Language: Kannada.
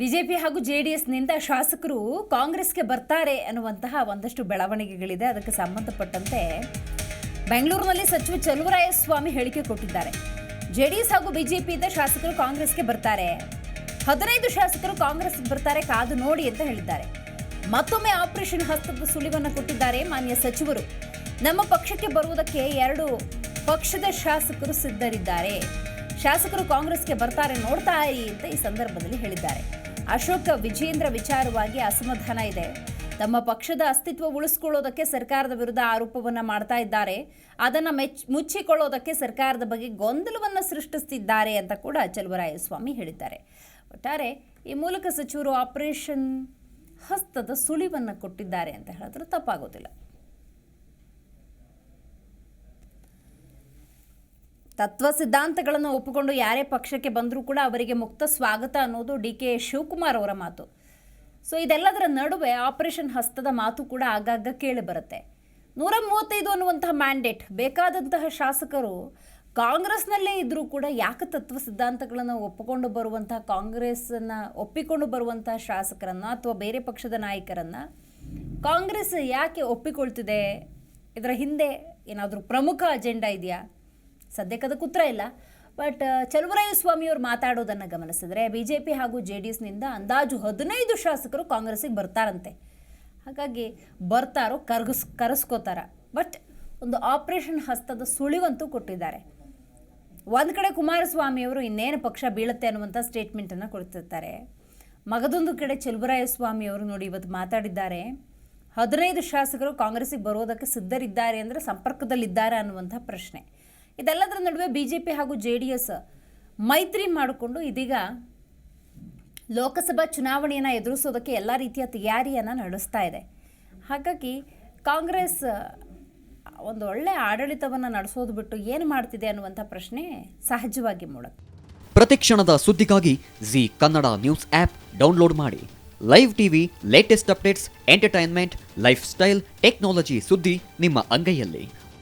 ಬಿಜೆಪಿ ಹಾಗೂ ಜೆಡಿಎಸ್ನಿಂದ ಶಾಸಕರು ಕಾಂಗ್ರೆಸ್ಗೆ ಬರ್ತಾರೆ ಅನ್ನುವಂತಹ ಒಂದಷ್ಟು ಬೆಳವಣಿಗೆಗಳಿದೆ. ಅದಕ್ಕೆ ಸಂಬಂಧಪಟ್ಟಂತೆ ಬೆಂಗಳೂರಿನಲ್ಲಿ ಸಚಿವ ಚಲುವರಾಯಸ್ವಾಮಿ ಹೇಳಿಕೆ ಕೊಟ್ಟಿದ್ದಾರೆ. ಜೆಡಿಎಸ್ ಹಾಗೂ ಬಿಜೆಪಿಯಿಂದ ಶಾಸಕರು ಕಾಂಗ್ರೆಸ್ಗೆ ಬರ್ತಾರೆ. ಹದಿನೈದು ಶಾಸಕರು ಕಾಂಗ್ರೆಸ್ಗೆ ಬರ್ತಾರೆ ಕಾದು ನೋಡಿ ಅಂತ ಹೇಳಿದ್ದಾರೆ. ಮತ್ತೊಮ್ಮೆ ಆಪರೇಷನ್ ಹಸ್ತದ ಸುಳಿವನ್ನು ಕೊಟ್ಟಿದ್ದಾರೆ ಮಾನ್ಯ ಸಚಿವರು. ನಮ್ಮ ಪಕ್ಷಕ್ಕೆ ಬರುವುದಕ್ಕೆ ಎರಡು ಪಕ್ಷದ ಶಾಸಕರು ಸಿದ್ಧರಿದ್ದಾರೆ. ಶಾಸಕರು ಕಾಂಗ್ರೆಸ್ಗೆ ಬರ್ತಾರೆ ನೋಡ್ತಾ ಅಂತ ಈ ಸಂದರ್ಭದಲ್ಲಿ ಹೇಳಿದ್ದಾರೆ. ಅಶೋಕ್ ವಿಜೇಂದ್ರ ವಿಚಾರವಾಗಿ ಅಸಮಾಧಾನ ಇದೆ. ತಮ್ಮ ಪಕ್ಷದ ಅಸ್ತಿತ್ವ ಉಳಿಸ್ಕೊಳ್ಳೋದಕ್ಕೆ ಸರ್ಕಾರದ ವಿರುದ್ಧ ಆರೋಪವನ್ನು ಮಾಡ್ತಾ ಇದ್ದಾರೆ. ಅದನ್ನು ಮೆಚ್, ಮುಚ್ಚಿಕೊಳ್ಳೋದಕ್ಕೆ ಸರ್ಕಾರದ ಬಗ್ಗೆ ಗೊಂದಲವನ್ನು ಸೃಷ್ಟಿಸ್ತಿದ್ದಾರೆ ಅಂತ ಕೂಡ ಚಲುವರಾಯಸ್ವಾಮಿ ಹೇಳಿದ್ದಾರೆ. ಒಟ್ಟಾರೆ ಈ ಮೂಲಕ ಸಚಿವರು ಆಪರೇಷನ್ ಹಸ್ತದ ಸುಳಿವನ್ನು ಕೊಟ್ಟಿದ್ದಾರೆ ಅಂತ ಹೇಳಿದ್ರೆ ತಪ್ಪಾಗೋದಿಲ್ಲ. ತತ್ವ ಸಿದ್ಧಾಂತಗಳನ್ನು ಒಪ್ಪಿಕೊಂಡು ಯಾರೇ ಪಕ್ಷಕ್ಕೆ ಬಂದರೂ ಕೂಡ ಅವರಿಗೆ ಮುಕ್ತ ಸ್ವಾಗತ ಅನ್ನೋದು ಡಿ ಕೆ ಶಿವಕುಮಾರ್ ಅವರ ಮಾತು. ಸೊ ಇದೆಲ್ಲದರ ನಡುವೆ ಆಪರೇಷನ್ ಹಸ್ತದ ಮಾತು ಕೂಡ ಆಗಾಗ ಕೇಳಿ ಬರುತ್ತೆ. ನೂರ ಮೂವತ್ತೈದು ಅನ್ನುವಂತಹ ಮ್ಯಾಂಡೇಟ್ ಬೇಕಾದಂತಹ ಶಾಸಕರು ಕಾಂಗ್ರೆಸ್ನಲ್ಲೇ ಇದ್ದರೂ ಕೂಡ ಯಾಕೆ ತತ್ವ ಸಿದ್ಧಾಂತಗಳನ್ನು ಒಪ್ಪಿಕೊಂಡು ಬರುವಂತಹ ಕಾಂಗ್ರೆಸ್ಸನ್ನು ಒಪ್ಪಿಕೊಂಡು ಬರುವಂತಹ ಶಾಸಕರನ್ನು ಅಥವಾ ಬೇರೆ ಪಕ್ಷದ ನಾಯಕರನ್ನು ಕಾಂಗ್ರೆಸ್ ಯಾಕೆ ಒಪ್ಪಿಕೊಳ್ತಿದೆ? ಇದರ ಹಿಂದೆ ಏನಾದರೂ ಪ್ರಮುಖ ಅಜೆಂಡಾ ಇದೆಯಾ? ಸದ್ಯಕ್ಕೆ ಅದಕ್ಕೆ ಉತ್ತರ ಇಲ್ಲ. ಬಟ್ ಚಲುವರಾಯ ಸ್ವಾಮಿಯವರು ಮಾತಾಡೋದನ್ನು ಗಮನಿಸಿದ್ರೆ ಬಿ ಜೆ ಪಿ ಹಾಗೂ ಜೆ ಡಿ ಎಸ್ನಿಂದ ಅಂದಾಜು ಹದಿನೈದು ಶಾಸಕರು ಕಾಂಗ್ರೆಸ್ಸಿಗೆ ಬರ್ತಾರಂತೆ. ಹಾಗಾಗಿ ಬರ್ತಾರೋ ಕರ್ಗಿಸ್, ಕರೆಸ್ಕೋತಾರ. ಬಟ್ ಒಂದು ಆಪರೇಷನ್ ಹಸ್ತದ ಸುಳಿವಂತೂ ಕೊಟ್ಟಿದ್ದಾರೆ. ಒಂದು ಕಡೆ ಕುಮಾರಸ್ವಾಮಿಯವರು ಇನ್ನೇನು ಪಕ್ಷ ಬೀಳುತ್ತೆ ಅನ್ನುವಂಥ ಸ್ಟೇಟ್ಮೆಂಟನ್ನು ಕೊಡ್ತಿರ್ತಾರೆ. ಮಗದೊಂದು ಕಡೆ ಚಲುವರಾಯ ಸ್ವಾಮಿಯವರು ನೋಡಿ ಇವತ್ತು ಮಾತಾಡಿದ್ದಾರೆ. ಹದಿನೈದು ಶಾಸಕರು ಕಾಂಗ್ರೆಸ್ಸಿಗೆ ಬರೋದಕ್ಕೆ ಸಿದ್ಧರಿದ್ದಾರೆ ಅಂದರೆ ಸಂಪರ್ಕದಲ್ಲಿದ್ದಾರೆ ಅನ್ನುವಂಥ ಪ್ರಶ್ನೆ. ಇದೆಲ್ಲದರ ನಡುವೆ ಬಿ ಜೆ ಪಿ ಹಾಗೂ ಜೆ ಡಿ ಎಸ್ ಮೈತ್ರಿ ಮಾಡಿಕೊಂಡು ಇದೀಗ ಲೋಕಸಭಾ ಚುನಾವಣೆಯನ್ನು ಎದುರಿಸೋದಕ್ಕೆ ಎಲ್ಲ ರೀತಿಯ ತಯಾರಿಯನ್ನು ನಡೆಸ್ತಾ ಇದೆ. ಹಾಗಾಗಿ ಕಾಂಗ್ರೆಸ್ ಒಂದು ಒಳ್ಳೆಯ ಆಡಳಿತವನ್ನು ನಡೆಸೋದು ಬಿಟ್ಟು ಏನು ಮಾಡ್ತಿದೆ ಅನ್ನುವಂಥ ಪ್ರಶ್ನೆ ಸಹಜವಾಗಿ ಮೂಡುತ್ತೆ. ಪ್ರತಿಕ್ಷಣದ ಸುದ್ದಿಗಾಗಿ Zee Kannada news app download ಮಾಡಿ. Live TV latest updates entertainment lifestyle technology ಸುದ್ದಿ ನಿಮ್ಮ ಅಂಗೈಯಲ್ಲಿ.